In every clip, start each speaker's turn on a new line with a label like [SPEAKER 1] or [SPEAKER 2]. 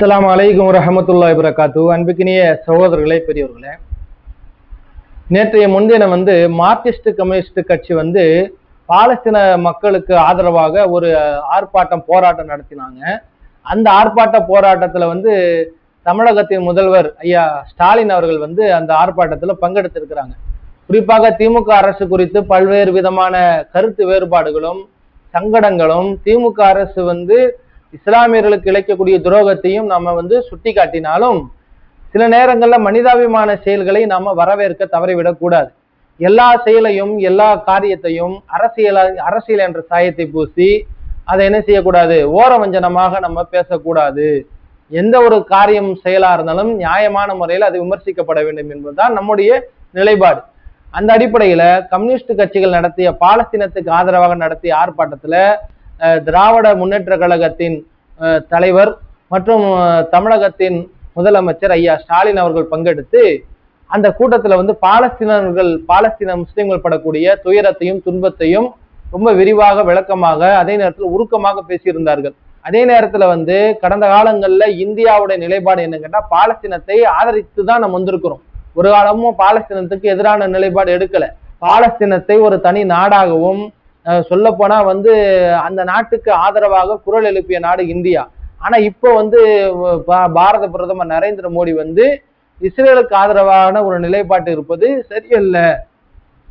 [SPEAKER 1] அஸ்லாம் அலைக்கும் வரஹமத்துல்லாஹி இபரகாத்து அன்புக்கினிய சகோதரர்களே பெரியவர்களே நேற்றைய முன்தினம் வந்து மார்க்சிஸ்ட் கம்யூனிஸ்ட் கட்சி வந்து பாலஸ்தீன மக்களுக்கு ஆதரவாக ஒரு ஆர்ப்பாட்டம் போராட்டம் நடத்தினாங்க. அந்த ஆர்ப்பாட்ட போராட்டத்தில் வந்து தமிழகத்தின் முதல்வர் ஐயா ஸ்டாலின் அவர்கள் வந்து அந்த ஆர்ப்பாட்டத்தில் பங்கெடுத்திருக்கிறாங்க. குறிப்பாக திமுக அரசு குறித்து பல்வேறு விதமான கருத்து வேறுபாடுகளும் சங்கடங்களும் திமுக அரசு வந்து இஸ்லாமியர்களுக்கு இழைக்கக்கூடிய துரோகத்தையும் நாம வந்து சுட்டி காட்டினாலும் சில நேரங்களில் மனிதாபிமான செயல்களை நாம வரவேற்க தவறிவிடக்கூடாது எல்லா செயலையும் எல்லா காரியத்தையும் அரசியல அரசியல் என்ற சாயத்தை பூசி அதை என்ன செய்யக்கூடாது? ஓரவஞ்சனமாக நம்ம பேசக்கூடாது. எந்த ஒரு காரியம் செயலா இருந்தாலும் நியாயமான முறையில் அது விமர்சிக்கப்பட வேண்டும் என்பதுதான் நம்முடைய நிலைப்பாடு. அந்த அடிப்படையில கம்யூனிஸ்ட் கட்சிகள் நடத்திய பாலஸ்தீனத்துக்கு ஆதரவாக நடத்திய ஆர்ப்பாட்டத்துல திராவிட முன்னேற்ற கழகத்தின் தலைவர் மற்றும் தமிழகத்தின் முதலமைச்சர் ஐயா ஸ்டாலின் அவர்கள் பங்கெடுத்து அந்த கூட்டத்துல வந்து பாலஸ்தீனர்கள் பாலஸ்தீன முஸ்லிம்கள் படக்கூடிய துயரத்தையும் துன்பத்தையும் ரொம்ப விரிவாக விளக்கமாக அதே நேரத்தில் உருக்கமாக பேசியிருந்தார்கள். அதே நேரத்துல வந்து கடந்த காலங்கள்ல இந்தியாவுடைய நிலைப்பாடு என்ன கேட்டா பாலஸ்தீனத்தை ஆதரித்து தான் நம்ம வந்திருக்கிறோம். ஒரு காலமும் பாலஸ்தீனத்துக்கு எதிரான நிலைப்பாடு எடுக்கல. பாலஸ்தீனத்தை ஒரு தனி நாடாகவும் சொல்ல போனா வந்து அந்த நாட்டுக்கு ஆதரவாக குரல் எழுப்பிய நாடு இந்தியா. ஆனா இப்போ வந்து பா- பாரத பிரதமர் நரேந்திர மோடி வந்து இஸ்ரேலுக்கு ஆதரவான ஒரு நிலைப்பாட்டு இருப்பது சரியல்ல.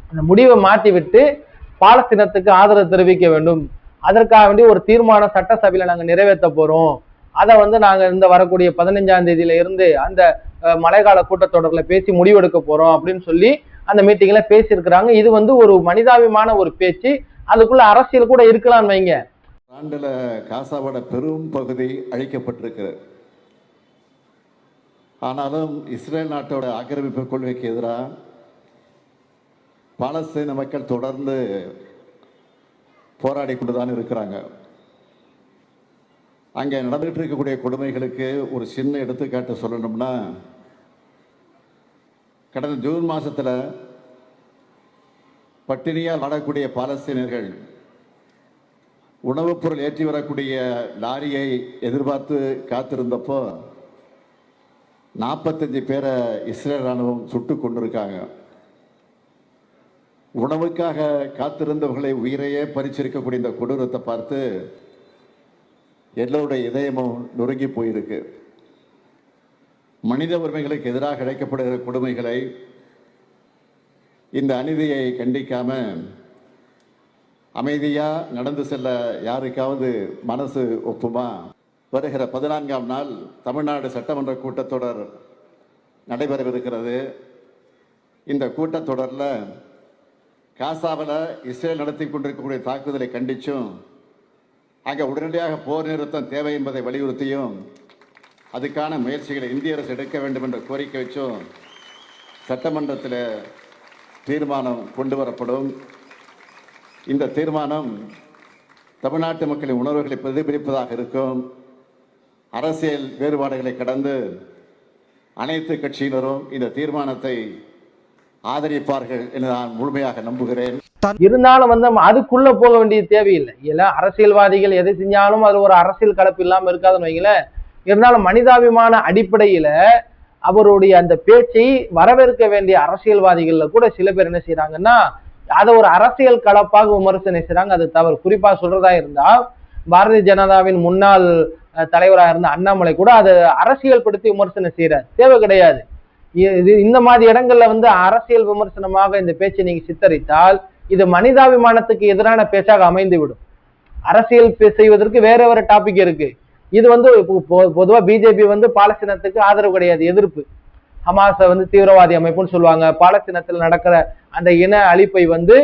[SPEAKER 1] அந்த முடிவை மாற்றிவிட்டு பாலஸ்தீனத்துக்கு ஆதரவு தெரிவிக்க வேண்டும். அதற்காக வேண்டி ஒரு தீர்மானம் சட்டசபையில நாங்க நிறைவேற்ற போறோம். அதை வந்து நாங்க இந்த வரக்கூடிய பதினஞ்சாம் தேதியில இருந்து அந்த மழைக்கால கூட்டத்தொடர்ல பேசி முடிவெடுக்க போறோம் அப்படின்னு சொல்லி அந்த மீட்டிங்ல பேசியிருக்கிறாங்க. இது வந்து ஒரு மனிதாபிமான ஒரு பேச்சு. அதுக்குள்ள அரசியல் கூட இருக்கலாம்னு வைங்க.
[SPEAKER 2] ஆண்டுல காசாவோட பெரும் பகுதி அழிக்கப்பட்டிருக்கிறது. ஆனாலும் இஸ்ரேல் நாட்டோட ஆக்கிரமிப்பு கொள்கைக்கு எதிராக பாலஸ்தீன மக்கள் தொடர்ந்து போராடி கொண்டு தான் இருக்கிறாங்க. அங்கே நடந்துகிட்டு இருக்கக்கூடிய கொடுமைகளுக்கு ஒரு சின்ன எடுத்துக்காட்டு சொல்லணும்னா கடந்த ஜூன் மாசத்துல பட்டினியால் நடக்கூடிய பாலஸ்தீனர்கள் உணவுப் பொருள் ஏற்றி வரக்கூடிய லாரியை எதிர்பார்த்து காத்திருந்தப்போ நாற்பத்தஞ்சு பேரை இஸ்ரேல் ராணுவம் சுட்டு கொண்டிருக்காங்க. உணவுக்காக காத்திருந்தவர்களை உயிரையே பறிச்சிருக்கக்கூடிய இந்த கொடூரத்தை பார்த்து எல்லோருடைய இதயமும் நொறுங்கி போயிருக்கு. மனித உரிமைகளுக்கு எதிராக இழைக்கப்படுகிற கொடுமைகளை இந்த அநீதியை கண்டிக்காம அமைதியா நடந்து செல்ல யாருக்காவது மனசு ஒப்புமா? வருகிற பதினான்காம் நாள் தமிழ்நாடு சட்டமன்ற கூட்டத்தொடர் நடைபெறவிருக்கிறது. இந்த கூட்டத்தொடரில் காசாவில் இஸ்ரேல் நடத்தி கொண்டிருக்கக்கூடிய தாக்குதலை கண்டிச்சும் அங்கே உடனடியாக போர் நிறுத்தம் தேவை என்பதை வலியுறுத்தியும் அதுக்கான முயற்சிகளை இந்திய அரசு எடுக்க வேண்டும் என்ற கோரிக்கை வச்சும் சட்டமன்றத்தில் தீர்மானம் கொண்டு வரப்படும் இந்த தீர்மானம் தமிழ்நாட்டு மக்களின் உணர்வுகளை பிரதிபலிப்பதாக இருக்கும். அரசியல் வேறுபாடுகளை கடந்து அனைத்து கட்சியினரும் இந்த தீர்மானத்தை ஆதரிப்பார்கள் என்று நான் முழுமையாக நம்புகிறேன்.
[SPEAKER 1] இருந்தாலும் வந்து நம்ம அதுக்குள்ள போக வேண்டிய தேவையில்லை. இல்ல அரசியல்வாதிகள் எதை செஞ்சாலும் அது ஒரு அரசியல் கலப்பு இல்லாம இருக்காதுன்னு வைங்களேன். இருந்தாலும் மனிதாபிமான அடிப்படையில அவருடைய அந்த பேச்சை வரவேற்க வேண்டிய அரசியல்வாதிகள்ல கூட சில பேர் என்ன செய்யறாங்கன்னா அதை ஒரு அரசியல் கலப்பாக விமர்சனம் செய்யறாங்க அது தவறு. குறிப்பா சொல்றதா இருந்தா பாரதிய ஜனதாவின் முன்னாள் தலைவராக இருந்த அண்ணாமலை கூட அதை அரசியல் படுத்தி விமர்சனம் செய்யறார் தேவை கிடையாது. இது இந்த மாதிரி இடங்கள்ல வந்து அரசியல் விமர்சனமாக இந்த பேச்சை நீங்க சித்தரித்தால் இது மனிதாபிமானத்துக்கு எதிரான பேச்சாக அமைந்து விடும் அரசியல் செய்வதற்கு வேற வேற டாபிக் இருக்கு. இது வந்து பொதுவாக பிஜேபி வந்து பாலஸ்தீனத்துக்கு ஆதரவு கிடையாது எதிர்ப்பு. ஹமாஸை வந்து தீவிரவாதி அமைப்புன்னு சொல்லுவாங்க. பாலஸ்தீனத்தில் நடக்கிற அந்த இன அழிப்பை வந்து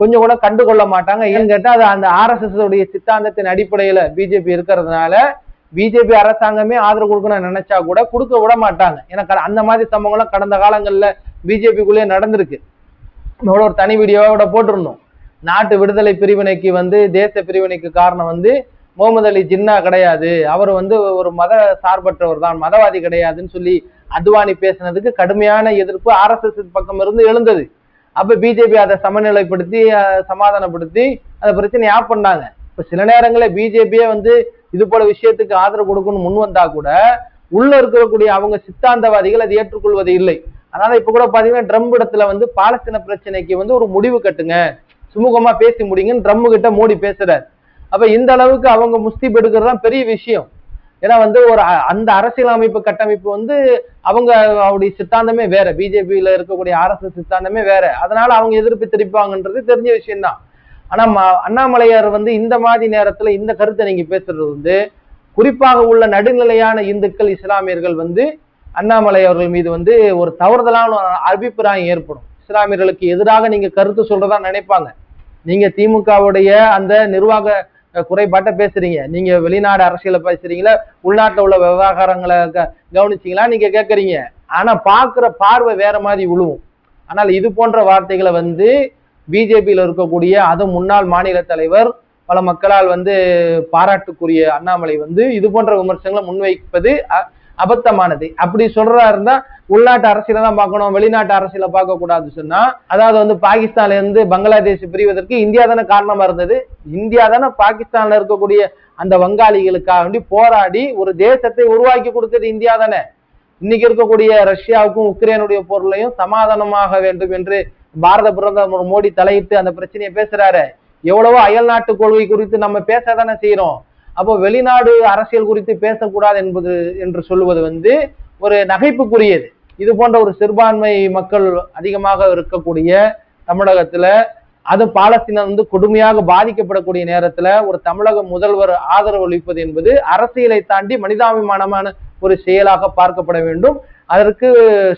[SPEAKER 1] கொஞ்சம் கூட கண்டுகொள்ள மாட்டாங்க. ஏன்னு கேட்டால் அது அந்த ஆர்எஸ்எஸ் உடைய சித்தாந்தத்தின் அடிப்படையில பிஜேபி இருக்கிறதுனால பிஜேபி அரசாங்கமே ஆதரவு கொடுக்கணும்னு நினைச்சா கூட கொடுக்க விட மாட்டாங்க. ஏன்னா அந்த மாதிரி சம்பவங்கள்லாம் கடந்த காலங்கள்ல பிஜேபிக்குள்ளேயே நடந்திருக்கு. நம்மளோட ஒரு தனி வீடியோவோட போட்டிருந்தோம். நாட்டு விடுதலை பிரிவினைக்கு வந்து தேச பிரிவினைக்கு காரணம் வந்து முகமது அலி ஜின்னா கிடையாது. அவர் வந்து ஒரு மத சார்பற்றவர் தான். மதவாதி கிடையாதுன்னு சொல்லி அத்வானி பேசினதுக்கு கடுமையான எதிர்ப்பு ஆர்எஸ்எஸ் பக்கம் இருந்து எழுந்தது. அப்ப பிஜேபி அதை சமநிலைப்படுத்தி சமாதானப்படுத்தி அந்த பிரச்சனையை ஆஃப் பண்ணாங்க. இப்ப சில நேரங்களில் பிஜேபியே வந்து இது போல விஷயத்துக்கு ஆதரவு கொடுக்கணும்னு முன் வந்தா கூட உள்ள இருக்கக்கூடிய அவங்க சித்தாந்தவாதிகள் அதை ஏற்றுக்கொள்வது இல்லை. அதனால இப்ப கூட பாத்தீங்கன்னா ட்ரம் இடத்துல வந்து பாலஸ்தீன பிரச்சனைக்கு வந்து ஒரு முடிவு கட்டுங்க. சுமூகமா பேசி முடிங்கன்னு ட்ரம் கிட்ட மோடி பேசுறாரு. அப்ப இந்த அளவுக்கு அவங்க முஸ்தீப் எடுக்கிறது தான் பெரிய விஷயம். ஏன்னா வந்து ஒரு அ- அந்த அரசியலமைப்பு கட்டமைப்பு வந்து அவங்க அவருடைய சித்தாந்தமே வேற. பிஜேபியில இருக்கக்கூடிய ஆர்எஸ்எஸ் சித்தாந்தமே வேற. அதனால அவங்க எதிர்ப்பு தெரிவிப்பாங்கன்றது தெரிஞ்ச விஷயம்தான். ஆனா ம- அண்ணாமலையார் வந்து இந்த மாதிரி நேரத்துல இந்த கருத்தை நீங்க பேசுறது வந்து குறிப்பாக உள்ள நடுநிலையான இந்துக்கள் இஸ்லாமியர்கள் வந்து அண்ணாமலை அவர்கள் மீது வந்து ஒரு தவறுதலான ஒரு அபிப்பிராயம் ஏற்படும். இஸ்லாமியர்களுக்கு எதிராக நீங்க கருத்து சொல்றதா நினைப்பாங்க. நீங்க திமுகவுடைய அந்த நிர்வாக குறைபாட்டை பேசுறீங்க. நீங்க வெளிநாடு அரசியலை பேசுறீங்களா? உள்நாட்டில் உள்ள விவகாரங்களை க- கவனிச்சீங்களா? நீங்க கேட்குறீங்க ஆனா பார்க்குற பார்வை வேற மாதிரி விழுவும் ஆனால் இது போன்ற வார்த்தைகளை வந்து பிஜேபியில் இருக்கக்கூடிய அது முன்னாள் மாநில தலைவர் பல மக்களால் வந்து பாராட்டுக்குரிய அண்ணாமலை வந்து இது போன்ற விமர்சனங்களை முன்வைப்பது அபத்தமானது. அப்படி சொல்றா இருந்தா உள்நாட்டு அரசியல தான் பார்க்கணும் வெளிநாட்டு அரசியல பார்க்க கூடாது சொன்னா அதாவது வந்து பாகிஸ்தான்ல இருந்து பங்களாதேஷ் பிரிவதற்கு இந்தியா தானே காரணமா இருந்தது. இந்தியா தானே பாகிஸ்தான்ல இருக்கக்கூடிய அந்த வங்காளிகளுக்காக வேண்டி போராடி ஒரு தேசத்தை உருவாக்கி கொடுத்தது இந்தியா தானே. இன்னைக்கு இருக்கக்கூடிய ரஷ்யாவுக்கும் உக்ரைனுடைய பொருளையும் சமாதானமாக வேண்டும் என்று பாரத பிரதமர் மோடி தலையிட்டு அந்த பிரச்சனையை பேசுறாரு. எவ்வளவோ அயல் நாட்டு கொள்கை குறித்து நம்ம பேச தானே செய்யறோம் அப்போ வெளிநாடு அரசியல் குறித்து பேசக்கூடாது என்பது என்று சொல்லுவது வந்து ஒரு நகைப்புக்குரியது. இது போன்ற ஒரு சிறுபான்மை மக்கள் அதிகமாக இருக்கக்கூடிய தமிழகத்துல அது பாலஸ்தீனம் வந்து கொடுமையாக பாதிக்கப்படக்கூடிய நேரத்துல ஒரு தமிழக முதல்வர் ஆதரவு அளிப்பது என்பது அரசியலை தாண்டி மனிதாபிமானமான ஒரு செயலாக பார்க்கப்பட வேண்டும். அதற்கு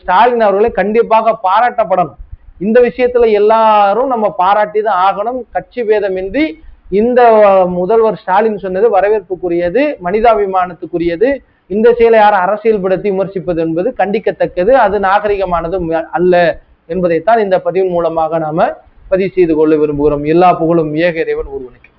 [SPEAKER 1] ஸ்டாலின் அவர்களை கண்டிப்பாக பாராட்டப்படணும். இந்த விஷயத்துல எல்லாரும் நம்ம பாராட்டி தான் ஆகணும். கட்சி பேதமின்றி இந்த முதல்வர் ஸ்டாலின் சொன்னது வரவேற்புக்குரியது மனிதாபிமானத்துக்குரியது. இந்த செயலை யாரும் அரசியல்படுத்தி விமர்சிப்பது என்பது கண்டிக்கத்தக்கது அது நாகரிகமானதும் அல்ல என்பதைத்தான் இந்த பதிவின் மூலமாக நாம பதிவு செய்து கொள்ள விரும்புகிறோம். எல்லா புகழும் ஏக இறைவன் ஒருவனுக்கு.